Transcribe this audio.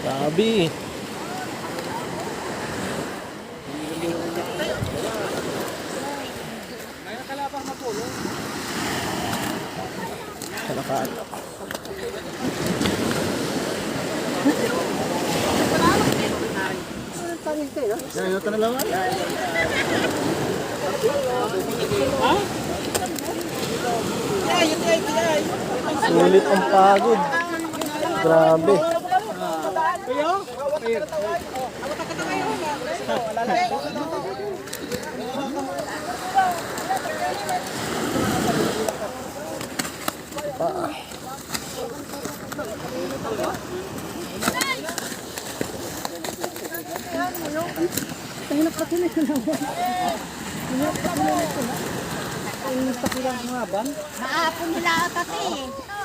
Grabe. Talakaan. Jangan yun na lang. Ha? Sulit ang pagod. Grabe. Kayo? Ah. Tayo na pati na ito na. Tayo na pati na ito na. Tayo na pati na ito na. Maapon nila ako kasi. Eh.